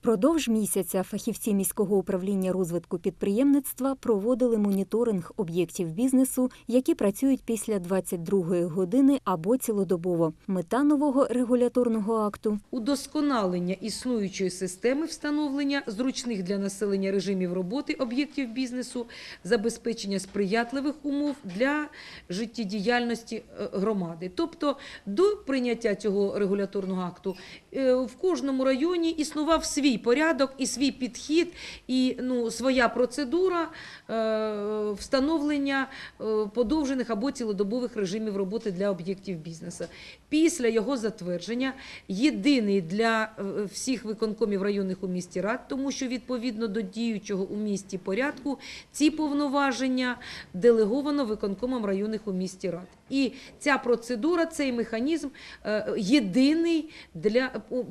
Впродовж місяця фахівці міського управління розвитку підприємництва проводили моніторинг об'єктів бізнесу, які працюють після 22-ї години або цілодобово. Мета нового регуляторного акту удосконалення існуючої системи встановлення зручних для населення режимів роботи об'єктів бізнесу, забезпечення сприятливих умов для життєдіяльності е, громади. Тобто до прийняття цього регуляторного акту е, в кожному районі існував свій порядок і свій підхід, і ну, своя процедура е, встановлення е, подовжених або цілодобових режимів роботи для об'єктів бізнесу. Після його затвердження єдиний для е, всіх виконкомів районних у місті рад, тому що відповідно до діючого у місті порядку ці повноваження делеговано виконкомам районних у місті рад. І ця процедура, цей механізм е, єдиний для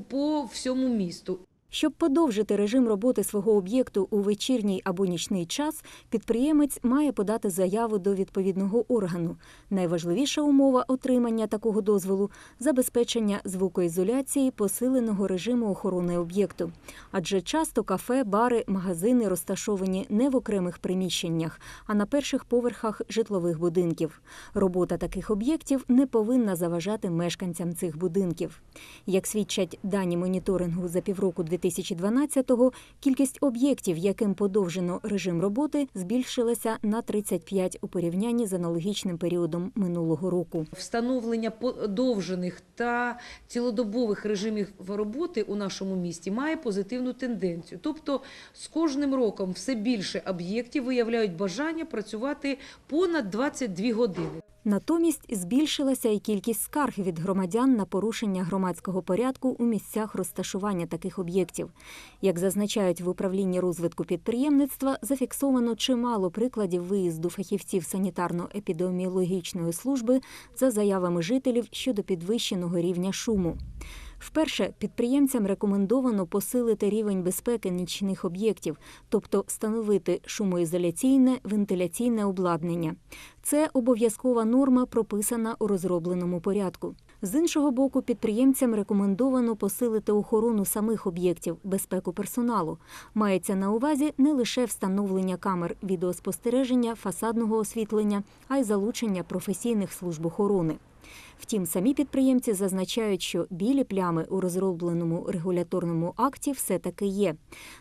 по всьому місту. Щоб подовжити режим роботи свого об'єкту у вечірній або нічний час, підприємець має подати заяву до відповідного органу. Найважливіша умова отримання такого дозволу забезпечення звукоізоляції посиленого режиму охорони об'єкту. Адже часто кафе, бари, магазини розташовані не в окремих приміщеннях, а на перших поверхах житлових будинків. Робота таких об'єктів не повинна заважати мешканцям цих будинків. Як свідчать дані моніторингу за півроку 2012-го, кількість об'єктів, яким подовжено режим роботи, збільшилася на 35 у порівнянні з аналогічним періодом минулого року. Встановлення подовжених та цілодобових режимів роботи у нашому місті має позитивну тенденцію. Тобто з кожним роком все більше об'єктів виявляють бажання працювати понад 22 години. Натомість збільшилася і кількість скарг від громадян на порушення громадського порядку у місцях розташування таких об'єктів. Як зазначають в управлінні розвитку підприємництва, зафіксовано чимало прикладів виїзду фахівців санітарно-епідеміологічної служби за заявами жителів щодо підвищеного рівня шуму. Вперше підприємцям рекомендовано посилити рівень безпеки нічних об'єктів, тобто встановити шумоізоляційне вентиляційне обладнання. Це обов'язкова норма, прописана у розробленому порядку. З іншого боку, підприємцям рекомендовано посилити охорону самих об'єктів, безпеку персоналу. Мається на увазі не лише встановлення камер відеоспостереження, фасадного освітлення, а й залучення професійних служб охорони. Втім, самі підприємці зазначають, що білі плями у розробленому регуляторному акті все-таки є.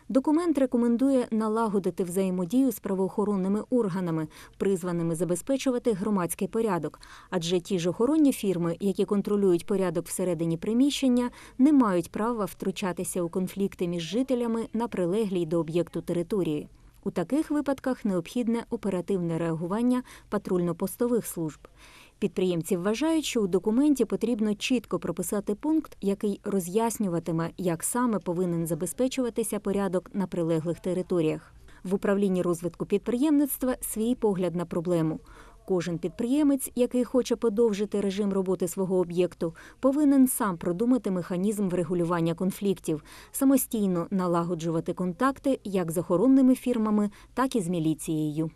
Документ рекомендує налагодити взаємодію з правоохоронними органами, призваними забезпечувати громадський порядок. Адже ті ж охоронні фірми, які контролюють порядок всередині приміщення, не мають права втручатися у конфлікти між жителями на прилеглій до об'єкту території. У таких випадках необхідне оперативне реагування патрульно-постових служб. Підприємці вважають, що у документі потрібно чітко прописати пункт, який роз'яснюватиме, як саме повинен забезпечуватися порядок на прилеглих територіях. В управлінні розвитку підприємництва свій погляд на проблему. Кожен підприємець, який хоче подовжити режим роботи свого об'єкту, повинен сам продумати механізм врегулювання конфліктів, самостійно налагоджувати контакти як з охоронними фірмами, так і з міліцією.